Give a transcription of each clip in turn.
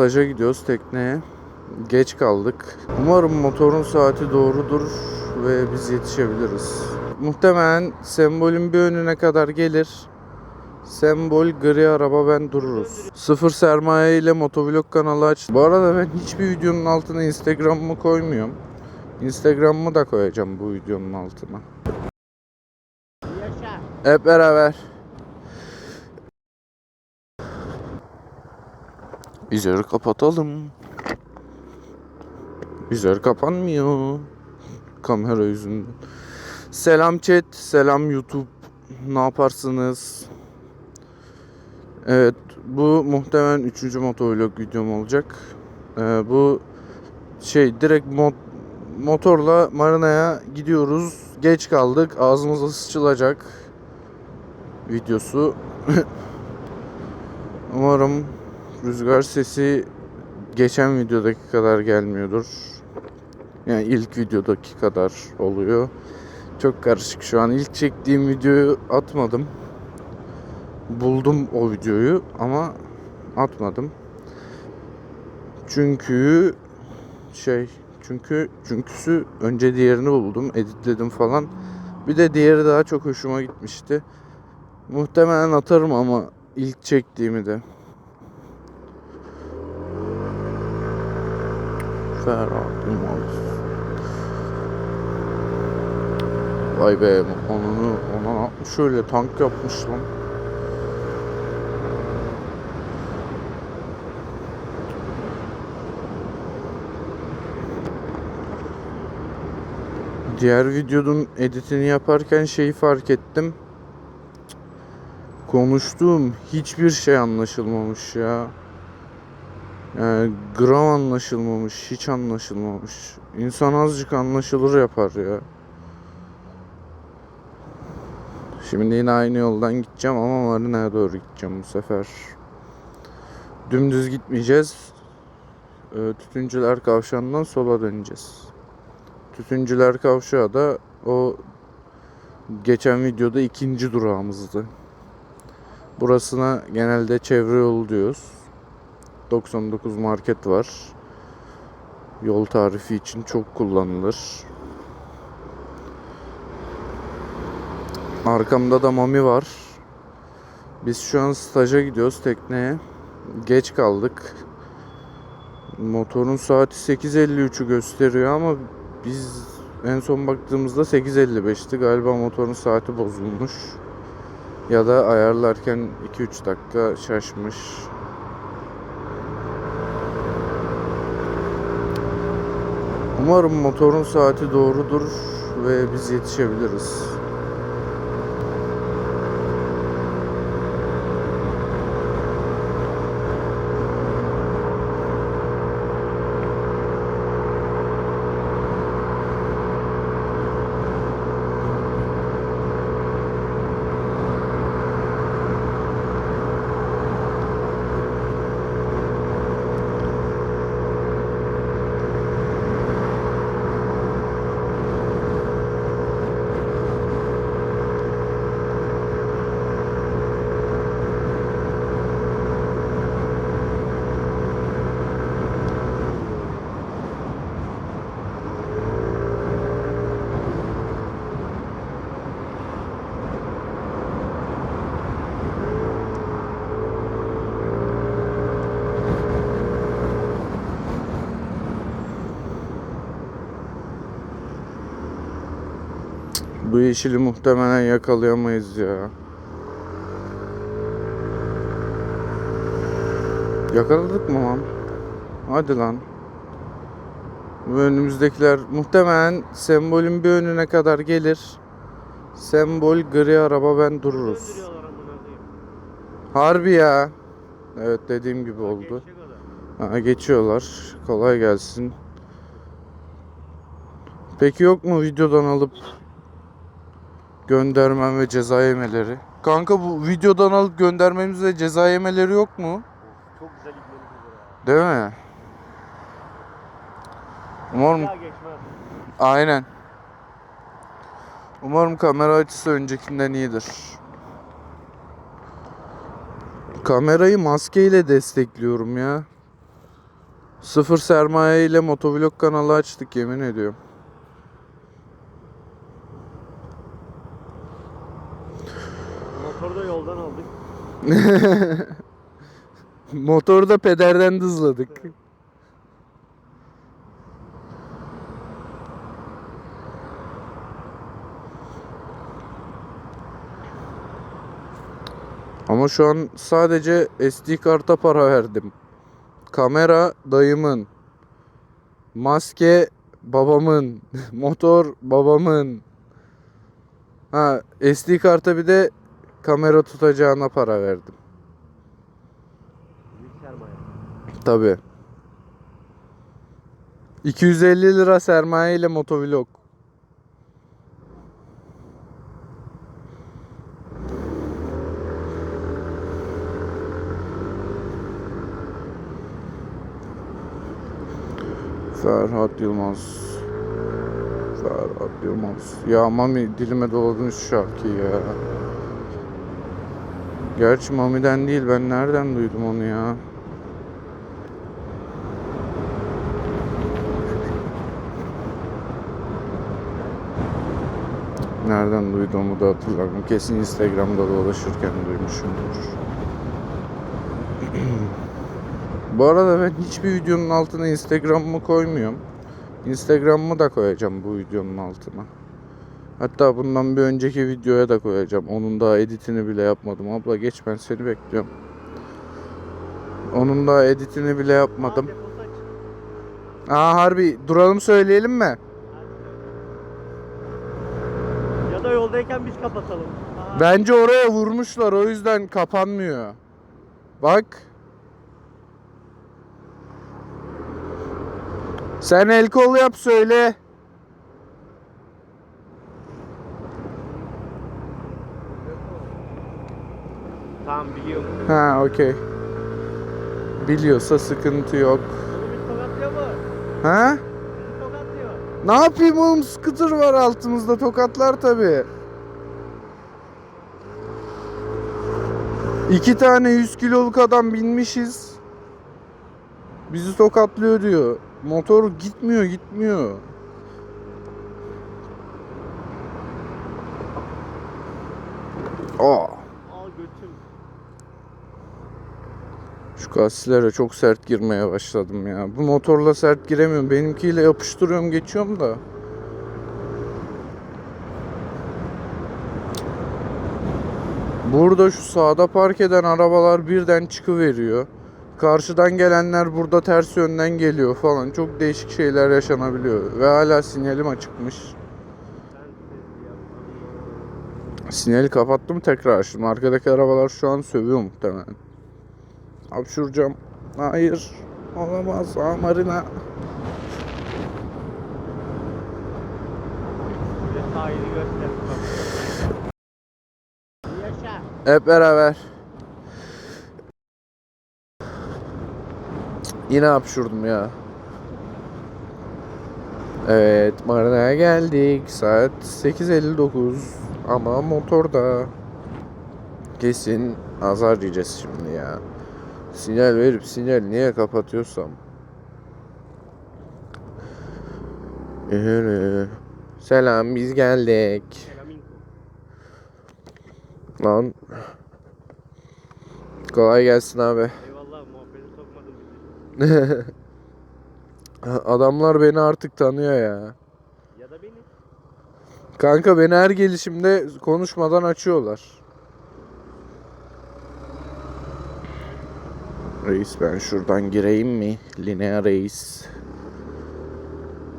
staja gidiyoruz tekneye. Geç kaldık. Umarım motorun saati doğrudur ve biz yetişebiliriz. Muhtemelen sembolün bir önüne kadar gelir. Sembol gri araba ben dururuz. Sıfır sermaye ile motovlog kanalı aç. Bu arada ben hiçbir videonun altına Instagram'ımı koymuyorum. Instagram'ımı da koyacağım bu videonun altına. Hep beraber. Vizörü kapatalım. Vizör kapanmıyor. Kamera yüzünden. Selam chat, selam YouTube. Ne yaparsınız? Evet, bu muhtemelen 3. motovlog videom olacak. Ee, bu şey direkt mot motorla marinaya gidiyoruz. Geç kaldık. Ağzımıza sıçılacak videosu. Umarım rüzgar sesi geçen videodaki kadar gelmiyordur. Yani ilk videodaki kadar oluyor. Çok karışık şu an. İlk çektiğim videoyu atmadım. Buldum o videoyu ama atmadım. Çünkü şey çünkü çünküsü önce diğerini buldum, editledim falan. Bir de diğeri daha çok hoşuma gitmişti. Muhtemelen atarım ama ilk çektiğimi de. Ferhat Yılmaz. Vay be onu ona şöyle tank yapmış lan. Diğer videonun editini yaparken şeyi fark ettim. Konuştuğum hiçbir şey anlaşılmamış ya. Yani gram anlaşılmamış, hiç anlaşılmamış. İnsan azıcık anlaşılır yapar ya. Şimdi yine aynı yoldan gideceğim ama marinaya doğru gideceğim bu sefer. Dümdüz gitmeyeceğiz. Ee, Tütüncüler kavşağından sola döneceğiz. Tütüncüler kavşağı da o geçen videoda ikinci durağımızdı. Burasına genelde çevre yolu diyoruz. 99 market var. Yol tarifi için çok kullanılır. Arkamda da Mami var. Biz şu an staja gidiyoruz tekneye. Geç kaldık. Motorun saati 8.53'ü gösteriyor ama biz en son baktığımızda 8.55'ti. Galiba motorun saati bozulmuş. Ya da ayarlarken 2-3 dakika şaşmış. Umarım motorun saati doğrudur ve biz yetişebiliriz. Bu yeşili muhtemelen yakalayamayız ya. Yakaladık mı lan? Hadi lan. Bu önümüzdekiler muhtemelen sembolün bir önüne kadar gelir. Sembol gri araba ben dururuz. Harbi ya. Evet dediğim gibi oldu. Ha, geçiyorlar. Kolay gelsin. Peki yok mu videodan alıp göndermem ve ceza yemeleri? Kanka bu videodan alıp göndermemiz ve ceza yemeleri yok mu? Çok güzel Değil mi? Umarım aynen. Umarım kamera açısı öncekinden iyidir. Kamerayı maskeyle destekliyorum ya. Sıfır sermaye ile motovlog kanalı açtık yemin ediyorum. Motoru da yoldan aldık. Motoru da pederden dızladık. Ama şu an sadece SD karta para verdim. Kamera dayımın. Maske babamın. Motor babamın. Ha SD karta bir de kamera tutacağına para verdim. Büyük sermaye. Tabi. 250 lira sermaye ile motovlog. Ferhat Yılmaz. Ferhat Yılmaz. Ya Mami dilime doladın şu şarkıyı ya. Gerçi Mami'den değil ben nereden duydum onu ya? Nereden duyduğumu da hatırlamıyorum. Kesin Instagram'da dolaşırken duymuşumdur. Bu arada ben hiçbir videonun altına Instagram'ımı koymuyorum. Instagram'ımı da koyacağım bu videonun altına. Hatta bundan bir önceki videoya da koyacağım. Onun daha editini bile yapmadım. Abla geç ben seni bekliyorum. Onun daha editini bile yapmadım. Aa, harbi duralım söyleyelim mi? Ya da yoldayken biz kapatalım. Aa, Bence oraya vurmuşlar o yüzden kapanmıyor. Bak. Sen el kol yap söyle. Tamam biliyorum. Ha okey. Biliyorsa sıkıntı yok. Ha? Ne yapayım oğlum scooter var altımızda tokatlar tabi. İki tane 100 kiloluk adam binmişiz. Bizi tokatlıyor diyor. Motor gitmiyor gitmiyor. Aa, gazetelere çok sert girmeye başladım ya. Bu motorla sert giremiyorum. Benimkiyle yapıştırıyorum geçiyorum da. Burada şu sağda park eden arabalar birden çıkıveriyor. Karşıdan gelenler burada ters yönden geliyor falan. Çok değişik şeyler yaşanabiliyor. Ve hala sinyalim açıkmış. Sinyali kapattım tekrar açtım. Arkadaki arabalar şu an sövüyor muhtemelen. Hapşuracağım. Hayır. Olamaz. Aa, Marina. Hep beraber. Yine hapşurdum ya. Evet Marina'ya geldik. Saat 8.59 ama motorda. Kesin azar yiyeceğiz şimdi ya. Sinyal verip sinyal niye kapatıyorsam. Selam biz geldik. Lan. Kolay gelsin abi. Eyvallah muhabbeti sokmadın bizi. Adamlar beni artık tanıyor ya. Ya da beni. Kanka beni her gelişimde konuşmadan açıyorlar. Reis ben şuradan gireyim mi? Linea Reis.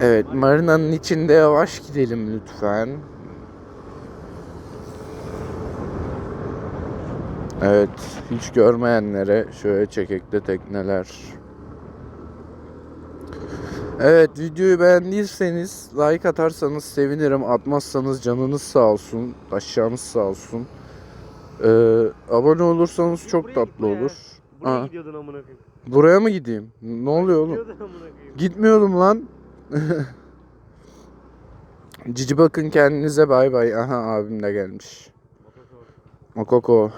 Evet marinanın içinde yavaş gidelim lütfen. Evet hiç görmeyenlere şöyle çekekte tekneler. Evet videoyu beğendiyseniz like atarsanız sevinirim. Atmazsanız canınız sağ olsun. Aşağınız sağ olsun. Ee, abone olursanız çok tatlı olur. Buraya Aa. gidiyordun amına koyayım. Buraya mı gideyim? Ne oluyor oğlum? Gidiyordun amına koyayım. Gitmiyordum lan. Cici bakın kendinize bay bay. Aha abim de gelmiş. Mokoko.